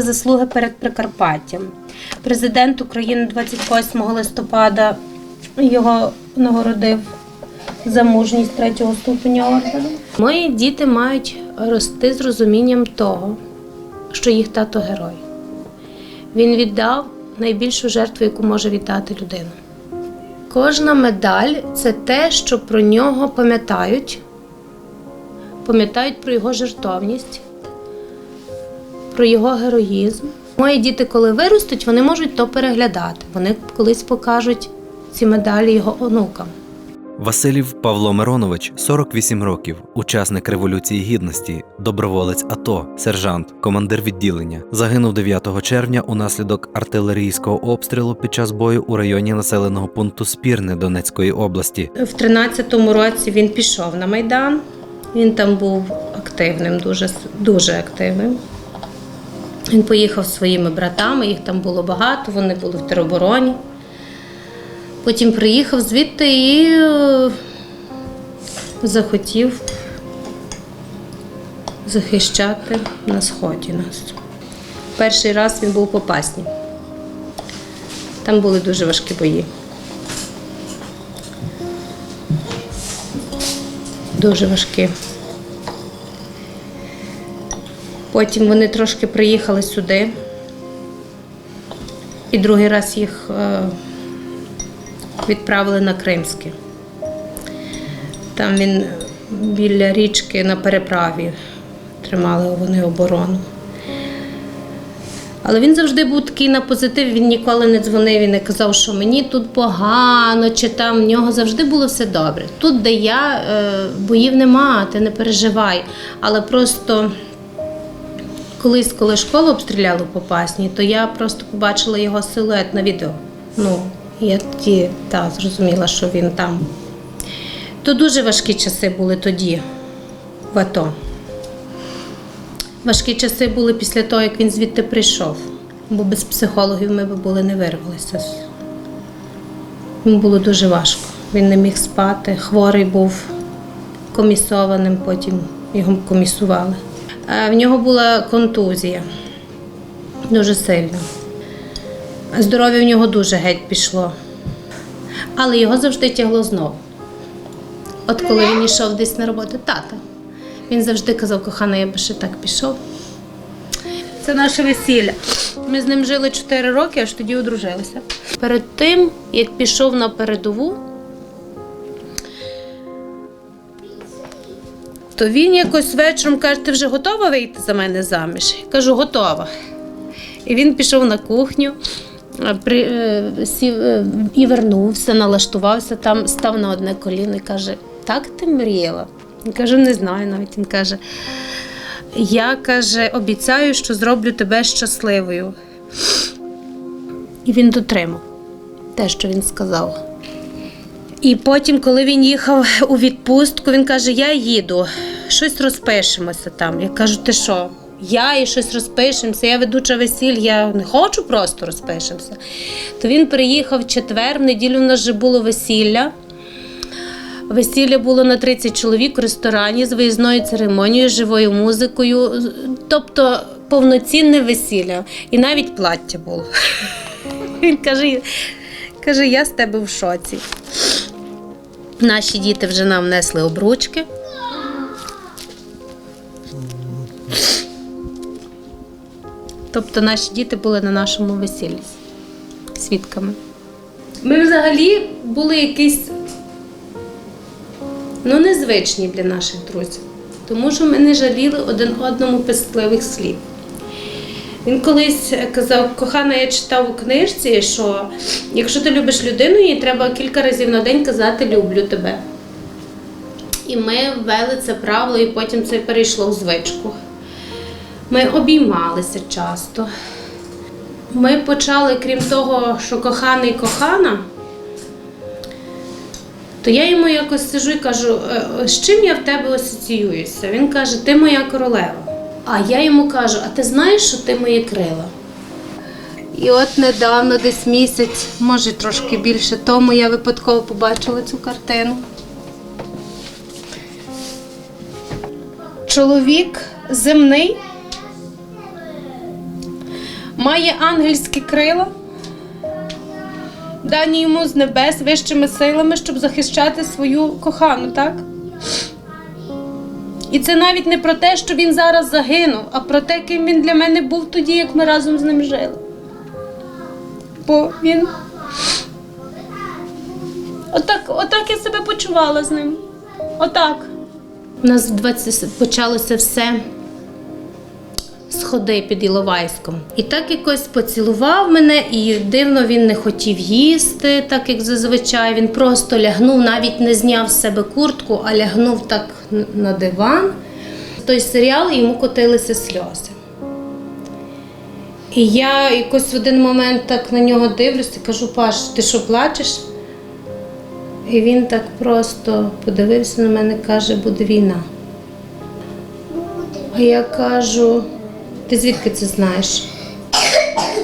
за заслуги перед Прикарпаттям. Президент України 28 листопада його нагородив за мужність третього ступеня ордену. Мої діти мають рости з розумінням того, що їх тато герой. Він віддав найбільшу жертву, яку може віддати людина. Кожна медаль це те, що про нього пам'ятають, пам'ятають про його жертовність, про його героїзм. Мої діти, коли виростуть, вони можуть то переглядати. Вони колись покажуть ці медалі його онукам. Василів Павло Миронович, 48 років, учасник Революції Гідності, доброволець АТО, сержант, командир відділення. Загинув 9 червня унаслідок артилерійського обстрілу під час бою у районі населеного пункту Спірне Донецької області. В 13-му році він пішов на Майдан. Він там був активним, дуже, дуже активним. Він поїхав зі своїми братами, їх там було багато, вони були в теробороні. Потім приїхав звідти і е, захотів захищати на сході нас. Перший раз він був по Пасні. Там були дуже важкі бої. Дуже важкі. Потім вони трошки приїхали сюди. І другий раз їх е, відправили на Кримське. Там він біля річки на переправі тримали вони оборону. Але він завжди був такий на позитив, він ніколи не дзвонив і не казав, що мені тут погано, чи там в нього завжди було все добре. Тут, де я, е, боїв нема, ти не переживай. Але просто колись, коли школу обстріляли по пасні, то я просто побачила його силует на відео. Ну, я тоді та, зрозуміла, що він там. То дуже важкі часи були тоді, в АТО. Важкі часи були після того, як він звідти прийшов. Бо без психологів ми б були не вирвалися. Йому було дуже важко. Він не міг спати, хворий був комісованим, потім його комісували. Е, В нього була контузія дуже сильна. Здоров'я в нього дуже геть пішло. Але його завжди тягло знову. От коли він йшов десь на роботу, тата. Він завжди казав, кохана, я би ще так пішов. Це наше весілля. Ми з ним жили 4 роки, аж тоді одружилися. Перед тим, як пішов на передову, то він якось вечором каже, ти вже готова вийти за мене заміж? Я кажу, готова. І він пішов на кухню, при, е, сів, е, і вернувся, налаштувався там, став на одне коліно і каже: Так ти мріяла? Я кажу, не знаю навіть. Він каже, я каже, обіцяю, що зроблю тебе щасливою. І він дотримав те, що він сказав. І потім, коли він їхав у відпустку, він каже: Я їду, щось розпишемося там. Я кажу, ти що? Я і щось розпишемося, я ведуча весіль, я не хочу просто розпишемося. То він приїхав в четвер, в неділю в нас вже було весілля. Весілля було на 30 чоловік в ресторані з виїзною церемонією, живою музикою, тобто повноцінне весілля. І навіть плаття було. Він каже, каже, я з тебе в шоці. Наші діти вже нам несли обручки. Тобто наші діти були на нашому весіллі свідками. Ми взагалі були якісь ну, незвичні для наших друзів, тому що ми не жаліли один одному пестливих слів. Він колись казав, кохана, я читав у книжці, що якщо ти любиш людину, їй треба кілька разів на день казати люблю тебе. І ми ввели це правило, і потім це перейшло в звичку. Ми обіймалися часто. Ми почали, крім того, що коханий кохана, то я йому якось сижу і кажу, «Е, з чим я в тебе асоціююся? Він каже, ти моя королева. А я йому кажу, а ти знаєш, що ти мої крила? І от недавно, десь місяць, може трошки більше тому, я випадково побачила цю картину. Чоловік земний має ангельські крила, дані йому з небес вищими силами, щоб захищати свою кохану, так? І це навіть не про те, що він зараз загинув, а про те, ким він для мене був тоді, як ми разом з ним жили. Бо він. Отак, отак я себе почувала з ним. Отак. У нас в 20 почалося все з ходи під Іловайськом. І так якось поцілував мене, і дивно він не хотів їсти, так як зазвичай. Він просто лягнув, навіть не зняв з себе куртку, а лягнув так на диван. Той серіал і йому котилися сльози. І я якось в один момент так на нього дивлюся і кажу: Паш, ти що плачеш? І він так просто подивився на мене і каже, буде війна. А я кажу, ти звідки це знаєш?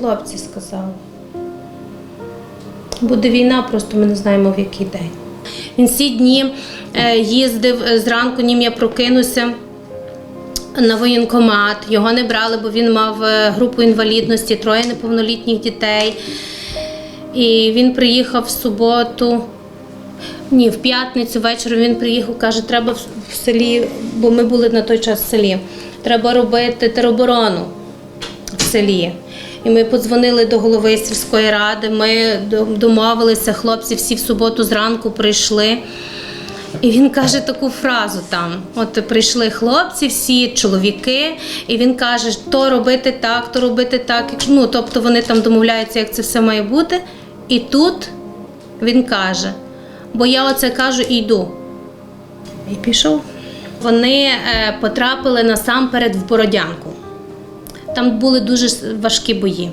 Хлопці сказали. Буде війна, просто ми не знаємо в який день. Він всі дні е, їздив е, зранку, нім я прокинуся на воєнкомат. Його не брали, бо він мав е, групу інвалідності, троє неповнолітніх дітей. І він приїхав в суботу. Ні, в п'ятницю вечором він приїхав, каже, треба в селі, бо ми були на той час в селі. Треба робити тероборону в селі. І ми подзвонили до голови сільської ради. Ми домовилися, хлопці всі в суботу зранку прийшли. І він каже таку фразу там: от прийшли хлопці, всі чоловіки, і він каже, то робити так, то робити так. Ну, тобто вони там домовляються, як це все має бути. І тут він каже: бо я оце кажу і йду. І пішов. Вони е, потрапили насамперед в Бородянку. Там були дуже важкі бої.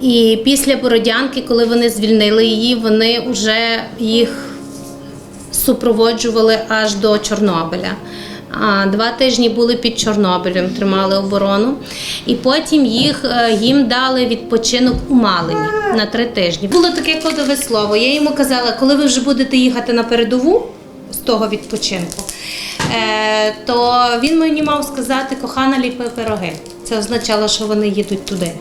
І після Бородянки, коли вони звільнили її, вони вже їх супроводжували аж до Чорнобиля. Два тижні були під Чорнобилем, тримали оборону. І потім їх, е, їм дали відпочинок у Малині на три тижні. Було таке кодове слово. Я йому казала, коли ви вже будете їхати на передову з того відпочинку, то він мені мав сказати, кохана ліпи пироги. Це означало, що вони їдуть туди.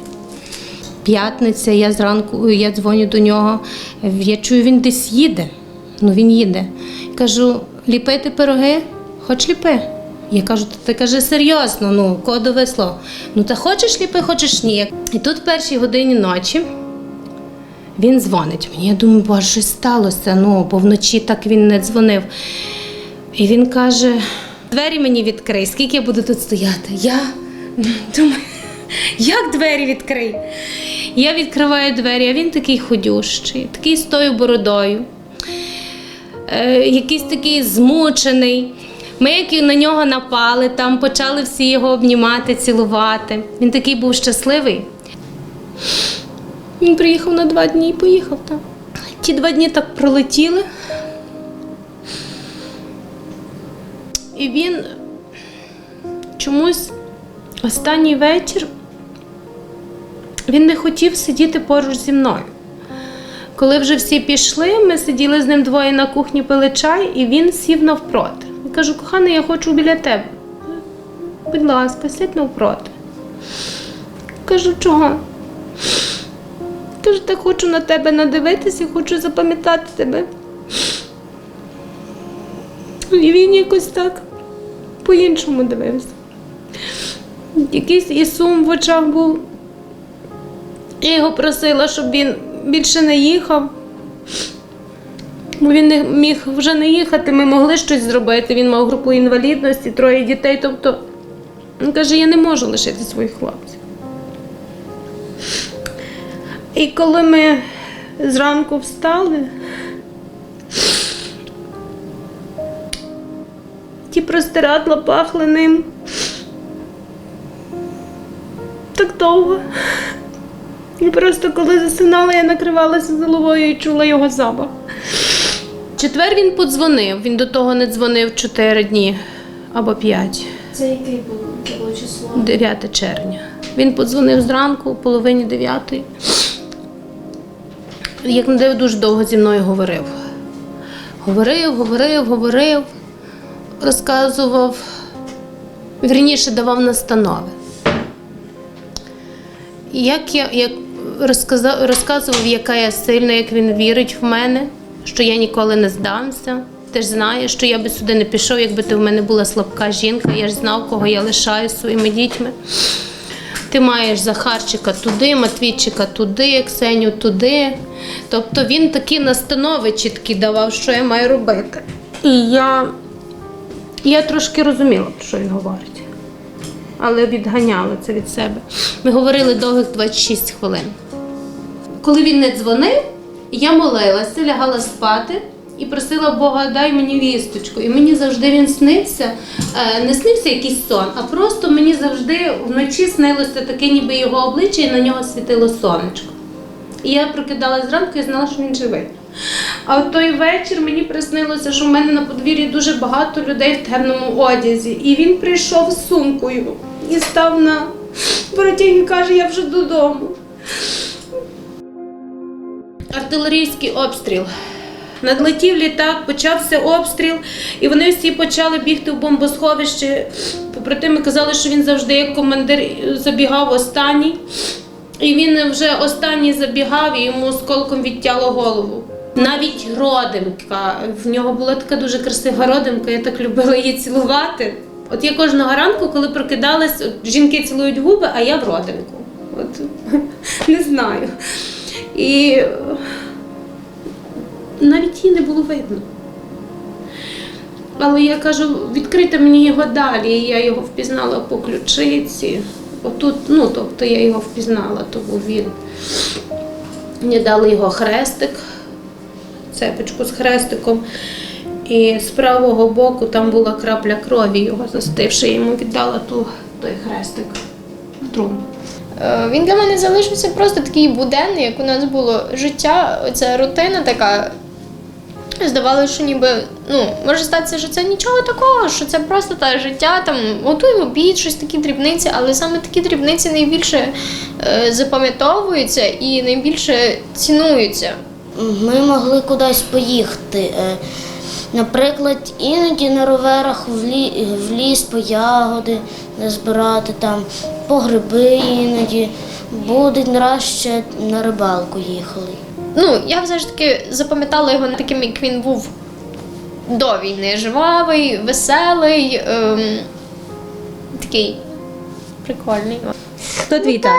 П'ятниця, я зранку я дзвоню до нього. Я чую, він десь їде. Ну він їде. Кажу, ліпити пироги, хоч ліпи. Я кажу, ти каже, серйозно, ну, кодове слово. Ну та хочеш ліпи, хочеш ні. І тут в першій годині ночі він дзвонить мені. Я думаю, боже, щось сталося. Ну, бо вночі так він не дзвонив. І він каже: двері мені відкрий, скільки я буду тут стояти? Я думаю, як двері відкрий? Я відкриваю двері, а він такий ходющий, такий з тою бородою, е, якийсь такий змучений. Ми, як на нього напали, там почали всі його обнімати, цілувати. Він такий був щасливий. Він приїхав на два дні і поїхав там. Ті два дні так пролетіли. І він чомусь останній вечір він не хотів сидіти поруч зі мною. Коли вже всі пішли, ми сиділи з ним двоє на кухні, пили чай, і він сів навпроти. Я кажу, коханий, я хочу біля тебе. Будь ласка, сядь навпроти. Кажу, чого? Кажу, так хочу на тебе надивитися, хочу запам'ятати тебе. І він якось так по-іншому дивився. Якийсь і сум в очах був. Я його просила, щоб він більше не їхав. Він не міг вже не їхати, ми могли щось зробити. Він мав групу інвалідності, троє дітей. Тобто, він каже, я не можу лишити своїх хлопців. І коли ми зранку встали, простирадла пахли ним так довго. І просто коли засинала, я накривалася головою і чула його запах. Четвер він подзвонив. Він до того не дзвонив 4 дні або 5. Це було, було число? 9 червня. Він подзвонив зранку, о половині 9. Як не дуже довго зі мною говорив. Говорив, говорив, говорив, розказував, вірніше давав настанови. як я як розказав, розказував, яка я сильна, як він вірить в мене, що я ніколи не здамся. Ти ж знаєш, що я би сюди не пішов, якби ти в мене була слабка жінка. Я ж знав, кого я лишаю своїми дітьми. Ти маєш Захарчика туди, Матвійчика туди, Ксеню туди. Тобто він такі настанови чіткі давав, що я маю робити. І я, я трошки розуміла, про що він говорить але відганяла це від себе. Ми говорили довгих 26 хвилин. Коли він не дзвонив, я молилася, лягала спати і просила Бога, дай мені вісточку. І мені завжди він снився, Е, не снився якийсь сон, а просто мені завжди вночі снилося таке, ніби його обличчя, і на нього світило сонечко. І я прокидалась зранку і знала, що він живий. А от той вечір мені приснилося, що в мене на подвір'ї дуже багато людей в темному одязі. І він прийшов з сумкою і став на протяг і каже, я вже додому. Артилерійський обстріл. Надлетів літак, почався обстріл, і вони всі почали бігти в бомбосховище. Побратими казали, що він завжди як командир забігав останній. І він вже останній забігав і йому осколком відтяло голову. Навіть родимка. В нього була така дуже красива родимка, я так любила її цілувати. От я кожного ранку, коли прокидалась, от жінки цілують губи, а я в родимку. От не знаю. І е, навіть її не було видно. Але я кажу, відкрити мені його далі. І я його впізнала по ключиці. Отут, ну, тобто я його впізнала, то був він. Мені дали його хрестик, цепочку з хрестиком. І з правого боку там була крапля крові його застивши. Я йому віддала ту, той хрестик в трумбу. Е, Він для мене залишився просто такий буденний, як у нас було життя, оця рутина така. Здавалося, що ніби ну, може статися, що це нічого такого, що це просто те життя, там готуємо обід, щось такі дрібниці, але саме такі дрібниці найбільше е, запам'ятовуються і найбільше цінуються. Ми могли кудись поїхати. Е, Наприклад, іноді на роверах в, лі, в ліс по ягоди збирати, там, по гриби іноді. Один раз ще на рибалку їхали. Ну, я все ж таки запам'ятала його таким, як він був до війни. Жвавий, веселий, ем, такий прикольний. Хто твій тато?